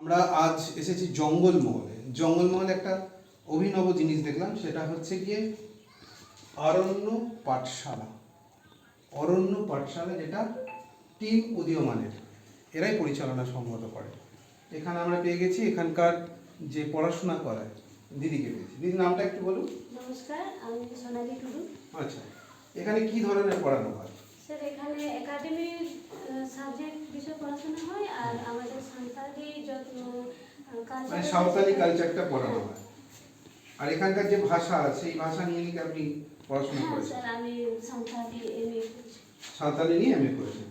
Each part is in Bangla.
আমরা আজ এসেছি জঙ্গলমহলে। জঙ্গলমহলে একটা অভিনব জিনিস দেখলাম সেটা হচ্ছে গিয়ে অরণ্য পাঠশালা। অরণ্য পাঠশালা যেটা টিম উদীয়মানের এরাই পরিচালনা সম্মত করে। এখানে আমরা পেয়ে গেছি এখানকার যে পড়াশোনা করায় দিদিকে পেয়েছি। দিদির নামটা একটু বলুন। নমস্কার আমি সোনালি টুডু। আচ্ছা এখানে কি ধরনের পড়ানো হয়? স্যার এখানে একাডেমির সাবজেক্ট বিষয় পড়াশোনা হয় আর আমাদের সাঁওতালি যত কালচার মানে সাঁওতালি কালচারটা পড়ানো হয়। আর এখানকার যে ভাষা সেই ভাষা নিয়ে নাকি আপনি পড়াশোনা হ্যাঁ করেছেন? স্যার আমি সাঁওতালি নিয়ে এমএ করেছেন?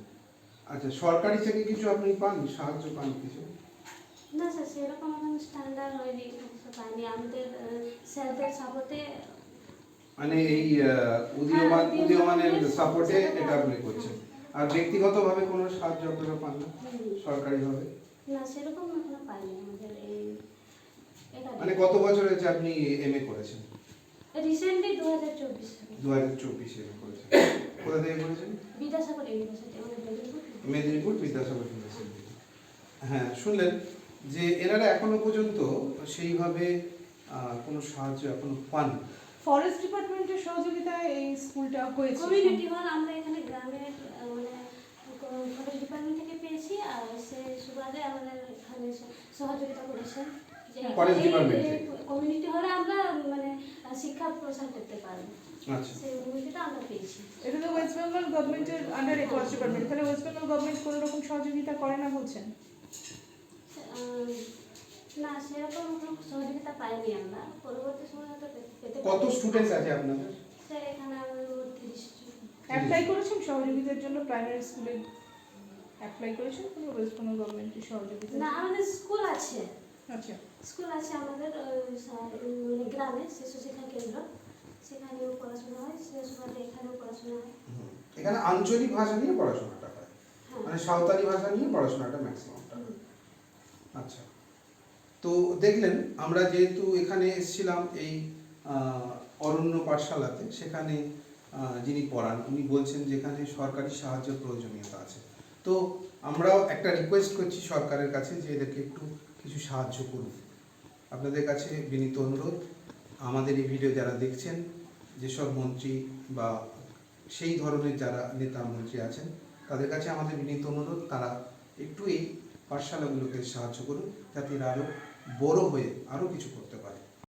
আচ্ছা সরকারি থেকে কিছু আপনি পান? সাহায্য পান কিছু? না স্যার সেরকম এখন স্ট্যান্ডার্ড হয়নি পাইনি। আমাদের স্যারদের সাপোর্টে মানে এই উদীয়মান হ্যাঁ, উদীয়মানের উদীয়মানের সাপোর্টে এটা আপনি করছেন। আর ব্যক্তিগতভাবে কোনো সাহায্য আপনারা পান না? সরকারিভাবে? না সেরকম এখনও পাইনি আমাদের এই মানে কত বছর হয়েছে আপনি এমএ করেছেন? রিসেন্টলি দু হাজার চব্বিশ সালে। দু হাজার চব্বিশে করেছেন। কোথা থেকে করেছেন? বিদ্যাসাগর ইউনিভার্সিটি মেদিনীপুর। বিদ্যাসাগর ইউনিভার্সিটি। হ্যাঁ শুনলেন যে এনারা এখনও পর্যন্ত সেইভাবে আহ, কোনো সাহায্য এখনও পান ফরেস্ট ডিপার্টমেন্টের সহযোগিতায় এই স্কুলটা হয়েছে। কমিউনিটি হল আমরা এখানে গ্রামের আহ, মানে ফরেস্ট ডিপার্টমেন্ট থেকে পেয়েছি আর সে সুবাদে আমাদের এখানে স- সহযোগিতা করেছেন যে Forest কমিউনিটি হলে আমরা মানে শিক্ষা প্রসার করতে পারব আচ্ছা। সেই অনুমতিটা আমরা পেয়েছি। এটা তো ওয়েস্ট বেঙ্গল গভর্নমেন্টের আন্ডারে ডিপার্টমেন্ট এখানে ওয়েস্ট বেঙ্গল গভর্নমেন্ট কোনো রকম সহযোগিতা করে না বলছেন? না সেরকম কোনো সহযোগিতা পাইনি আমরা। পরবর্তী সময় হয়তো পেতে কত পারি। আছে আপনাদের? স্যার এখানে আমাদের অ্যাপ্লাই করেছেন সহযোগিতার জন্য প্রাইমারি স্কুলে অ্যাপ্লাই করেছেন কোনো ওয়েস্ট বেঙ্গল গভর্নমেন্টের সহযোগিতা? না আমাদের স্কুল আছে। আচ্ছা। স্কুল আছে আমাদের মানে গ্রামে শিশু শিক্ষা কেন্দ্র। সেখানেও পড়াশোনা হয় সে সময় এখানেও পড়াশোনা হয়। এখানে আঞ্চলিক ভাষা নিয়ে পড়াশোনাটা হয়। হ্যাঁ। মানে সাঁওতালি ভাষা নিয়ে পড়াশোনাটা ম্যাক্সিমামটা। আচ্ছা। তো দেখলেন আমরা যেহেতু এখানে এসেছিলাম এই অরণ্য পাঠশালাতে সেখানে যিনি পড়ান উনি বলছেন যেখানে সরকারি সাহায্য প্রয়োজনীয়তা আছে। তো আমরাও একটা রিকোয়েস্ট করছি সরকারের কাছে যে এদেরকে একটু কিছু সাহায্য করুন। আপনাদের কাছে বিনীত অনুরোধ, আমাদের এই ভিডিও যারা দেখছেন, যেসব মন্ত্রী বা সেই ধরনের যারা নেতা মন্ত্রী আছেন, তাদের কাছে আমাদের বিনীত অনুরোধ, তারা একটু এই পাঠশালাগুলোকে সাহায্য করুন, যাতে আরও বড় হয়ে আরও কিছু করতে